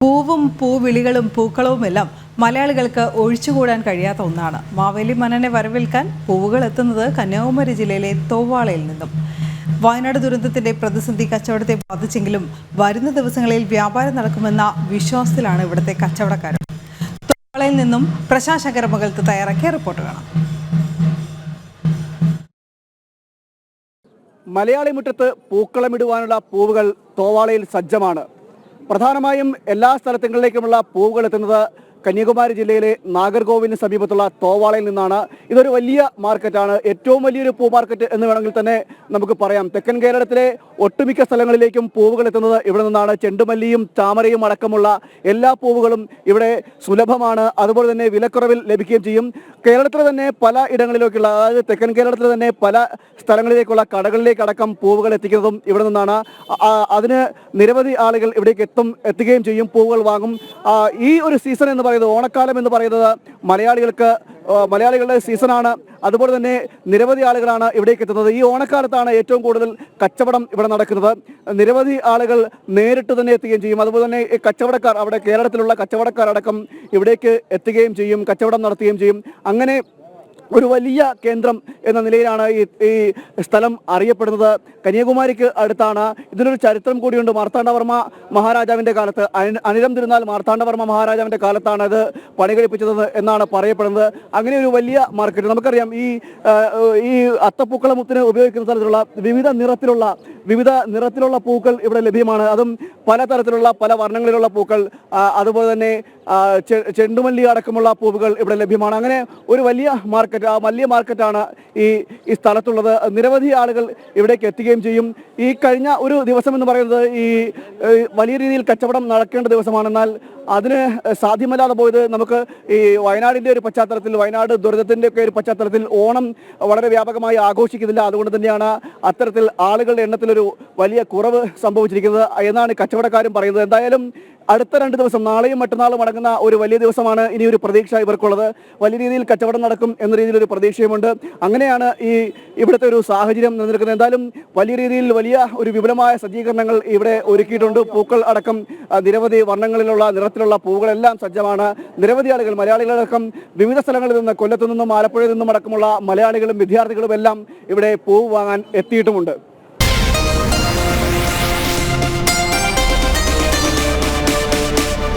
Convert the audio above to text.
പൂവും പൂവിളികളും പൂക്കളവുമെല്ലാം മലയാളികൾക്ക് ഒഴിച്ചുകൂടാൻ കഴിയാത്ത ഒന്നാണ്. മാവേലി മനനെ വരവേൽക്കാൻ പൂവുകൾ എത്തുന്നത് കന്യാകുമാരി ജില്ലയിലെ തോവാളയിൽ നിന്നും. വയനാട് ദുരന്തത്തിന്റെ പ്രതിസന്ധി കച്ചവടത്തെ ബാധിച്ചെങ്കിലും വരുന്ന ദിവസങ്ങളിൽ വ്യാപാരം നടക്കുമെന്ന വിശ്വാസത്തിലാണ് ഇവിടുത്തെ കച്ചവടക്കാർ തോവാളയിൽ നിന്നും പ്രശാന്ത് മകൾക്ക് തയ്യാറാക്കിയ റിപ്പോർട്ട് കാണാം. മലയാളി മുറ്റത്ത് പൂക്കളമിടുവാനുള്ള പൂവുകൾ തോവാളയിൽ സജ്ജമാണ്. പ്രധാനമായും എല്ലാ സ്ഥലങ്ങളിലേക്കുമുള്ള പൂവുകൾ എത്തുന്നത് കന്യാകുമാരി ജില്ലയിലെ നാഗർകോവിലിന് സമീപത്തുള്ള തോവാളയിൽ നിന്നാണ്. ഇതൊരു വലിയ മാർക്കറ്റാണ്. ഏറ്റവും വലിയൊരു പൂ മാർക്കറ്റ് എന്ന് വേണമെങ്കിൽ തന്നെ നമുക്ക് പറയാം. തെക്കൻ കേരളത്തിലെ ഒട്ടുമിക്ക സ്ഥലങ്ങളിലേക്കും പൂവുകൾ എത്തുന്നത് ഇവിടെ നിന്നാണ്. ചെണ്ടുമല്ലിയും താമരയും അടക്കമുള്ള എല്ലാ പൂവുകളും ഇവിടെ സുലഭമാണ്. അതുപോലെ തന്നെ വിലക്കുറവിൽ ലഭിക്കുകയും ചെയ്യും. കേരളത്തിലെ തന്നെ പല ഇടങ്ങളിലേക്കുള്ള അതായത് തെക്കൻ കേരളത്തിലെ തന്നെ പല സ്ഥലങ്ങളിലേക്കുള്ള കടകളിലേക്കടക്കം പൂവുകൾ എത്തിക്കുന്നതും ഇവിടെ നിന്നാണ്. അതിന് നിരവധി ആളുകൾ ഇവിടേക്ക് എത്തും എത്തുകയും ചെയ്യും പൂവുകൾ വാങ്ങും. ഈ ഒരു സീസൺ എന്ന് പറയുന്നത് ഓണക്കാലം എന്ന് പറയുന്നത് മലയാളികൾക്ക് മലയാളികളുടെ സീസണാണ്. അതുപോലെ തന്നെ നിരവധി ആളുകളാണ് ഇവിടേക്ക് എത്തുന്നത്. ഈ ഓണക്കാലത്താണ് ഏറ്റവും കൂടുതൽ കച്ചവടം ഇവിടെ നടക്കുന്നത്. നിരവധി ആളുകൾ നേരിട്ട് തന്നെ എത്തുകയും ചെയ്യും. അതുപോലെ തന്നെ കച്ചവടക്കാർ അവിടെ കേരളത്തിലുള്ള കച്ചവടക്കാരടക്കം ഇവിടേക്ക് എത്തുകയും ചെയ്യും കച്ചവടം നടത്തുകയും ചെയ്യും. അങ്ങനെ ഒരു വലിയ കേന്ദ്രം എന്ന നിലയിലാണ് ഈ സ്ഥലം അറിയപ്പെടുന്നത്. കന്യാകുമാരിക്ക് അടുത്താണ്. ഇതിനൊരു ചരിത്രം കൂടിയുണ്ട്. മാർത്താണ്ഡവർമ്മ മഹാരാജാവിന്റെ കാലത്ത്. അനിരം തിരുനാൾ മാർത്താണ്ഡവർമ്മ മഹാരാജാവിന്റെ കാലത്താണ് ഇത് പണികഴിപ്പിച്ചത് എന്നാണ് പറയപ്പെടുന്നത്. അങ്ങനെ ഒരു വലിയ മാർക്കറ്റ്. നമുക്കറിയാം ഈ ഈ അത്തപ്പൂക്കളമുത്തിന് ഉപയോഗിക്കുന്ന തരത്തിലുള്ള വിവിധ നിറത്തിലുള്ള വിവിധ നിറത്തിലുള്ള പൂക്കൾ ഇവിടെ ലഭ്യമാണ്. അതും പലതരത്തിലുള്ള പല വർണങ്ങളിലുള്ള പൂക്കൾ അതുപോലെ തന്നെ ചെണ്ടുമല്ലി അടക്കമുള്ള പൂവുകൾ ഇവിടെ ലഭ്യമാണ്. അങ്ങനെ ഒരു വലിയ മാർക്കറ്റ് ആ വലിയ മാർക്കറ്റാണ് ഈ ഈ സ്ഥലത്തുള്ളത്. നിരവധി ആളുകൾ ഇവിടേക്ക് എത്തുകയും ചെയ്യും. ഈ കഴിഞ്ഞ ഒരു ദിവസം എന്ന് പറയുന്നത് ഈ വലിയ രീതിയിൽ കച്ചവടം നടക്കേണ്ട ദിവസമാണ് എന്നാൽ അതിന് സാധ്യമല്ലാതെ പോയത് നമുക്ക് ഈ വയനാടിന്റെ ഒരു പശ്ചാത്തലത്തിൽ വയനാട് ദുരിതത്തിന്റെ ഒക്കെ ഒരു പശ്ചാത്തലത്തിൽ ഓണം വളരെ വ്യാപകമായി ആഘോഷിക്കുന്നില്ല. അതുകൊണ്ട് തന്നെയാണ് അത്തരത്തിൽ ആളുകളുടെ എണ്ണത്തിലൊരു വലിയ കുറവ് സംഭവിച്ചിരിക്കുന്നത്. എന്നാണ് കച്ചവടക്കാരും പറയുന്നത്. എന്തായാലും അടുത്ത രണ്ട് ദിവസം നാളെയും മറ്റന്നാളും അടങ്ങുന്ന ഒരു വലിയ ദിവസമാണ് ഇനി ഒരു പ്രതീക്ഷ ഇവർക്കുള്ളത്. വലിയ രീതിയിൽ കച്ചവടം നടക്കും എന്ന രീതിയിൽ ഒരു പ്രതീക്ഷയുമുണ്ട്. അങ്ങനെയാണ് ഈ ഇവിടുത്തെ ഒരു സാഹചര്യം നിലനിൽക്കുന്നത്. എന്തായാലും വലിയ രീതിയിൽ വലിയ ഒരു വിപുലമായ സജ്ജീകരണങ്ങൾ ഇവിടെ ഒരുക്കിയിട്ടുണ്ട്. പൂക്കൾ അടക്കം നിരവധി വർണങ്ങളിലുള്ള നിറത്തിലുള്ള പൂക്കളെല്ലാം സജ്ജമാണ്. നിരവധി ആളുകൾ മലയാളികളടക്കം വിവിധ സ്ഥലങ്ങളിൽ നിന്ന് കൊല്ലത്തു നിന്നും ആലപ്പുഴയിൽ നിന്നും അടക്കമുള്ള മലയാളികളും വിദ്യാർത്ഥികളും എല്ലാം ഇവിടെ പൂവ് വാങ്ങാൻ എത്തിയിട്ടുമുണ്ട്.